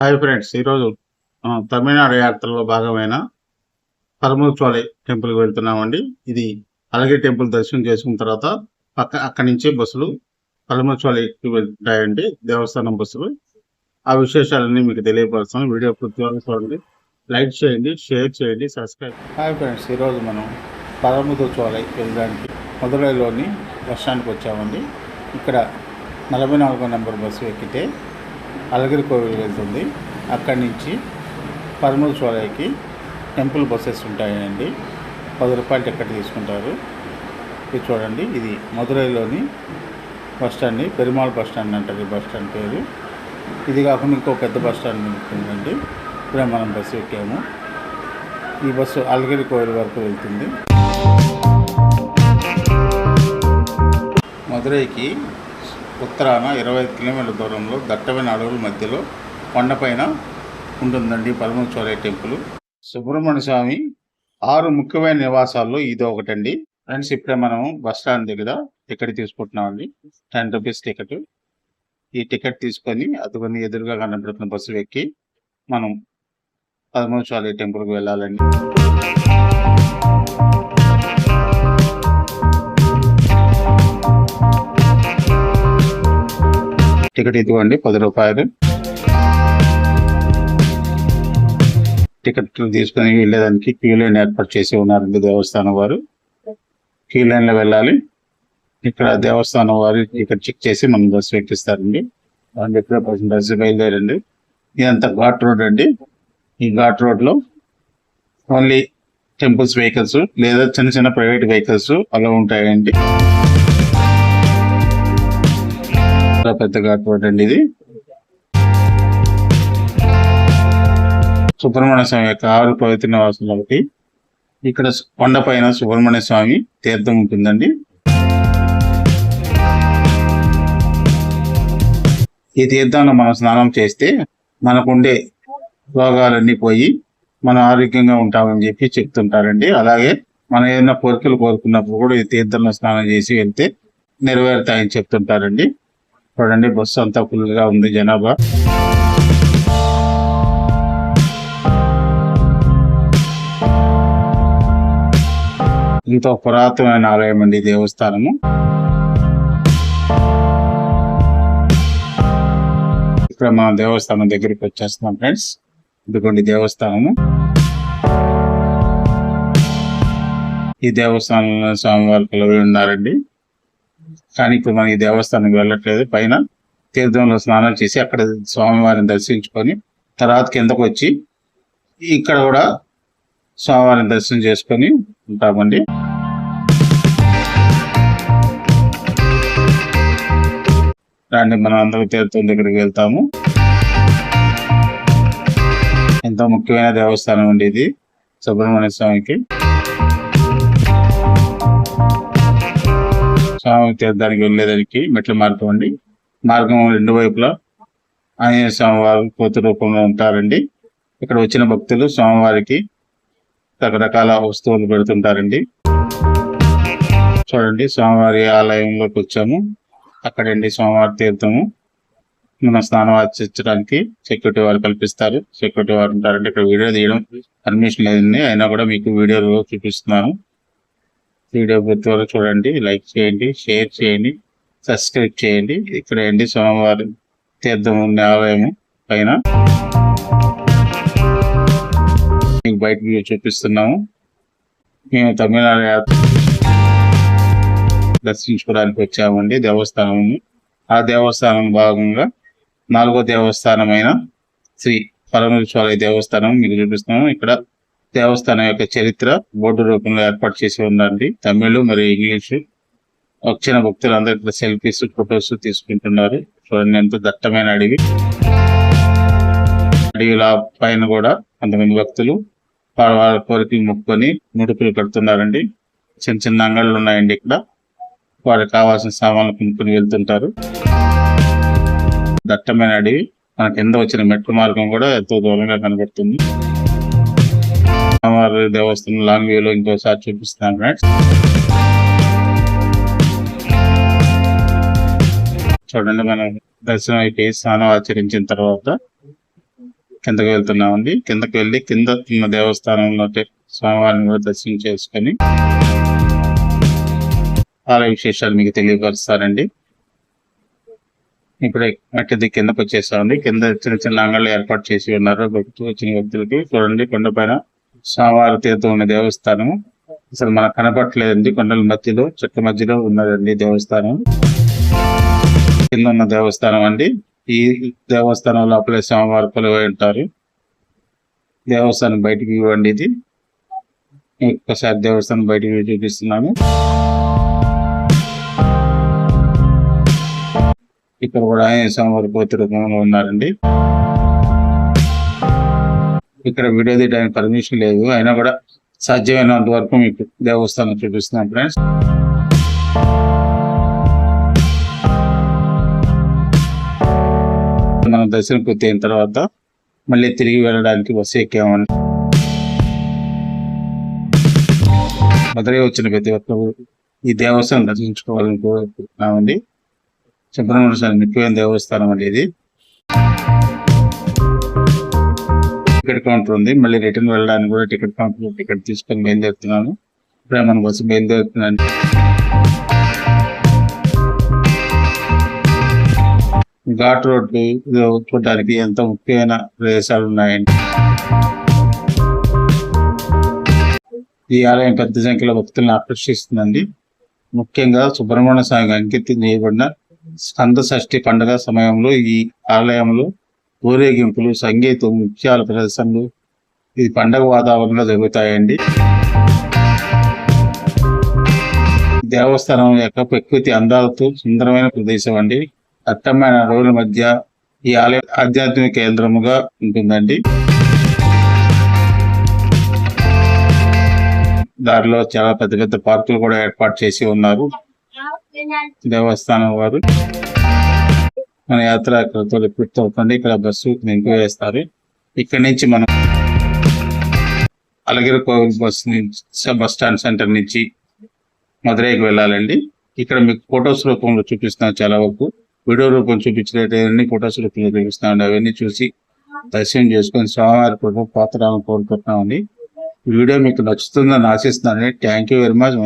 Hi friends ఈరోజు తమిళనాడు యాత్రలో భాగమైన పరమోత్సవాలి టెంపుల్కి వెళ్తున్నామండి. ఇది అలగే టెంపుల్ దర్శనం చేసుకున్న తర్వాత పక్క అక్కడి నుంచి బస్సులు పరమోత్సవాలికి వెళ్తాయండి దేవస్థానం బస్సులు. ఆ విశేషాలన్నీ మీకు తెలియపరుస్తాను వీడియో పూర్తి వరకు చూడండి. లైక్ చేయండి షేర్ చేయండి సబ్స్క్రైబ్ హాయ్ ఫ్రెండ్స్ ఈరోజు మనం పరమోత్సవాలకి వెళ్ళడానికి మధురైలోని బస్ స్టాండ్కి వచ్చామండి. ఇక్కడ నలభై నాలుగో నెంబర్ బస్సు ఎక్కితే అలగిరి కోవిల్ వెళ్తుంది. అక్కడి నుంచి పరమేశ్వరయ్యకి టెంపుల్ బస్సెస్ ఉంటాయండి. పది రూపాయలు టికెట్ తీసుకుంటారు. ఇది చూడండి ఇది మదురైలోని bus stand Perumal bus stand అంటారు. ఈ బస్ స్టాండ్ పేరు. ఇది కాకుండా ఇంకో పెద్ద బస్ స్టాండ్ ఉంటుందండి. ఇప్పుడే మనం బస్సు ఎక్కాము. ఈ బస్సు అలగిరి కోవిల్ వరకు వెళ్తుంది. మదురైకి ఉత్తరాన ఇరవై ఐదు కిలోమీటర్ల దూరంలో దట్టమైన అడవుల మధ్యలో కొండపైన ఉంటుందండి పరమేశ్వరయ్య టెంపుల్. సుబ్రహ్మణ్య స్వామి ఆరు ముఖ్యమైన నివాసాల్లో ఇది ఒకటండి. ఫ్రెండ్స్ ఇప్పుడే మనం బస్ స్టాండ్ దగ్గర టికెట్ తీసుకుంటున్నామండి. Ten rupees ticket. ఈ టికెట్ తీసుకొని అదుకొని ఎదురుగా కనబడుతున్న బస్సు ఎక్కి మనం పరమేశ్వర టెంపుల్కి వెళ్ళాలండి. టికెట్ ఇదిగోండి పది రూపాయలు. టికెట్ తీసుకొని వెళ్ళేదానికి క్యూ లైన్ ఏర్పాటు చేసి ఉన్నారండి దేవస్థానం వారు. క్యూ లైన్లో వెళ్ళాలి. ఇక్కడ దేవస్థానం వారు ఇక్కడ చెక్ చేసి మనం బస్సు ఎక్కిస్తారండి. వాళ్ళు బస్సు బయలుదేరండి. ఇదంతా ఘాట్ రోడ్ అండి. ఈ ఘాట్ రోడ్లో ఓన్లీ టెంపుల్స్ వెహికల్స్ లేదా చిన్న చిన్న ప్రైవేట్ వెహికల్స్ అలా ఉంటాయండి. చాలా పెద్ద అండి ఇది సుబ్రహ్మణ్య స్వామి యొక్క ఆరు పవిత్ర నివాసాలు ఒకటి. ఇక్కడ కొండ పైన సుబ్రహ్మణ్య స్వామి తీర్థం ఉంటుందండి. ఈ తీర్థంలో మనం స్నానం చేస్తే మనకుండే రోగాలన్నీ పోయి మనం ఆరోగ్యంగా ఉంటామని చెప్పి చెప్తుంటారండి. అలాగే మనం ఏదైనా కోరికలు కోరుకున్నప్పుడు కూడా ఈ తీర్థంలో స్నానం చేసి వెళ్తే నెరవేరుతాయని చెప్తుంటారండి. చూడండి బస్సు అంతా ఫుల్గా ఉంది జనాభా. ఎంతో పురాతనమైన ఆలయం అండి దేవస్థానము. ఇక్కడ మనం దేవస్థానం దగ్గరికి వచ్చేస్తున్నాం ఫ్రెండ్స్. ఇదిగోండి దేవస్థానము. ఈ దేవస్థానంలో స్వామివారు కొలువై ఉన్నారండి. కానీ ఇప్పుడు మనం ఈ దేవస్థానానికి వెళ్ళట్లేదు. పైన తీర్థంలో స్నానం చేసి అక్కడ స్వామివారిని దర్శించుకొని తర్వాత కిందకు వచ్చి ఇక్కడ కూడా స్వామివారిని దర్శనం చేసుకొని ఉంటామండి. రాండి మనం అందరూ తీర్థం దగ్గరికి వెళ్తాము. ఎంతో ముఖ్యమైన దేవస్థానం అండి ఇది. సుబ్రహ్మణ్య స్వామికి. స్వామి తీర్థానికి వెళ్ళేదానికి మెట్ల మార్గం అండి. మార్గం రెండు వైపులా ఆంజనేయ స్వామివారు కోతి రూపంలో ఉంటారండి. ఇక్కడ వచ్చిన భక్తులు స్వామివారికి రకరకాల వస్తువులు పెడుతుంటారండి. చూడండి స్వామివారి ఆలయంలోకి వచ్చాము. అక్కడండి స్వామివారి తీర్థము. మనం స్నానం ఆచరించడానికి సెక్యూరిటీ వారు కల్పిస్తారు. సెక్యూరిటీ వారు ఉంటారండి. ఇక్కడ వీడియో తీయడం పర్మిషన్ లేదండి. అయినా కూడా మీకు వీడియోలో చూపిస్తున్నాను. వీడియో ప్రతి వరకు చూడండి లైక్ చేయండి షేర్ చేయండి సబ్స్క్రైబ్ చేయండి. ఇక్కడ అండి సోమవారం తీర్థం ఉంది ఆలయము పైన. మీకు బయట వ్యూ చూపిస్తున్నాము. మేము తమిళనాడు యాత్ర దర్శించుకోవడానికి వచ్చామండి దేవస్థానము. ఆ దేవస్థానం భాగంగా నాలుగో దేవస్థానమైన శ్రీ పరమేశ్వర దేవస్థానం మీకు చూపిస్తున్నాము. ఇక్కడ దేవస్థానం యొక్క చరిత్ర బోర్డు రూపంలో ఏర్పాటు చేసి ఉందండి. తమిళ్ మరియు ఇంగ్లీష్ వచ్చిన భక్తులందరూ ఇక్కడ సెల్ఫీస్ ఫొటోస్ తీసుకుంటున్నారు. చూడండి ఎంతో దట్టమైన అడవి. అడవిల పైన కూడా కొంతమంది భక్తులు వారి వాళ్ళ కోరికలు మొక్కుకొని ముడుపులు కడుతున్నారండి. చిన్న చిన్న అంగళ్ళు ఉన్నాయండి ఇక్కడ. వారికి కావాల్సిన సామాన్లు కొనుక్కొని వెళ్తుంటారు. దట్టమైన అడవి. మన కింద వచ్చిన మెట్ల మార్గం కూడా ఎంతో దూరంగా కనబడుతుంది. అమ్మవారి దేవస్థానం లాంగ్ వ్యూలో ఇంకోసారి చూపిస్తాను ఫ్రెండ్స్ చూడండి మనం దర్శనం అయిపోయి స్నానం ఆచరించిన తర్వాత కిందకి వెళ్తున్నామండి. కిందకి వెళ్ళి కింద ఉన్న దేవస్థానంలో స్వామివారిని కూడా దర్శనం చేసుకొని చాలా విశేషాలు మీకు తెలియపరుస్తారండి ఇప్పుడే మట్టిది కిందకు వచ్చేసామండి. కింద చిన్న చిన్న అంగళ్ళు ఏర్పాటు చేసి ఉన్నారు. వచ్చిన వ్యక్తులకి చూడండి కొండపైన స్వామివారి తీర్థం ఉన్న దేవస్థానం అసలు మనకు కనపట్లేదండి కొండల మధ్యలో చెట్ల మధ్యలో ఉన్నదండి దేవస్థానం. కింద ఉన్న దేవస్థానం అండి. ఈ దేవస్థానం లోపలే స్వామివారు కొలువై ఉంటారు. దేవస్థానం బయటికి ఇవ్వండి ఇది. ఒక్కసారి దేవస్థానం బయటికి చూపిస్తున్నాను. ఇక్కడ కూడా ఆయన స్వామివారి పోతి ఉన్నారండి. ఇక్కడ వీడియో తీయడానికి పర్మిషన్ లేదు. అయినా కూడా సాధ్యమైనంత వరకు మీకు దేవస్థానం చూపిస్తున్నాం ఫ్రెండ్స్ మనం దర్శనం పూర్తి అయిన తర్వాత మళ్ళీ తిరిగి వెళ్ళడానికి బస్సు ఎక్కామని మధురై వచ్చిన ప్రతి ఒక్కరు ఈ దేవస్థానం దర్శించుకోవాలని కోరుకుంటున్నామండి. సుబ్రహ్మణ్య స్వామి ముఖ్యమైన దేవస్థానం అనేది టికెట్ కౌంటర్ ఉంది. మళ్ళీ రిటర్న్ వెళ్ళడానికి కూడా టికెట్ కౌంటర్ టికెట్ తీసుకొని బయలుదేరుతున్నాను ఇప్పుడే కోసం బయలుదేరుతున్నాను ఘాట్ రోడ్లు చూడడానికి ఎంతో ముఖ్యమైన ప్రదేశాలు ఉన్నాయండి. ఈ ఆలయం పెద్ద సంఖ్యలో భక్తులను ఆకర్షిస్తుందండి. ముఖ్యంగా సుబ్రహ్మణ్య స్వామికి అంకితం చేయబడిన స్కంద షష్ఠి పండుగ సమయంలో ఈ ఆలయంలో ఊరేగింపులు సంగీతం నృత్యాల ప్రదర్శనలు ఇది పండగ వాతావరణంలో జరుగుతాయండి. దేవస్థానం యొక్క ప్రకృతి అందాలతో సుందరమైన ప్రదేశం అండి. దట్టమైన రోజుల మధ్య ఈ ఆలయం ఆధ్యాత్మిక కేంద్రముగా ఉంటుందండి. దారిలో చాలా పెద్ద పెద్ద పార్కులు కూడా ఏర్పాటు చేసి ఉన్నారు. దేవస్థానం వారు. మన యాత్ర అక్కడతో పూర్తి అవుతుంది ఇక్కడ బస్సు నింపి వేస్తారు. ఇక్కడ నుంచి మనం అలగిరి కోవిల్ బస్ నుంచి బస్ స్టాండ్ సెంటర్ నుంచి మధురైకి వెళ్ళాలండి. ఇక్కడ మీకు ఫొటోస్ రూపంలో చూపిస్తున్నాను చాలా వరకు. వీడియో రూపం చూపించినట్టు ఫొటోస్ రూపంలో చూపిస్తున్నాను అవన్నీ చూసి దర్శనం చేసుకొని స్వామివారి కృప పాత్ర కోరుకుంటున్నామండి. ఈ వీడియో మీకు నచ్చుతుందని ఆశిస్తున్నాను థ్యాంక్ యూ వెరీ మచ్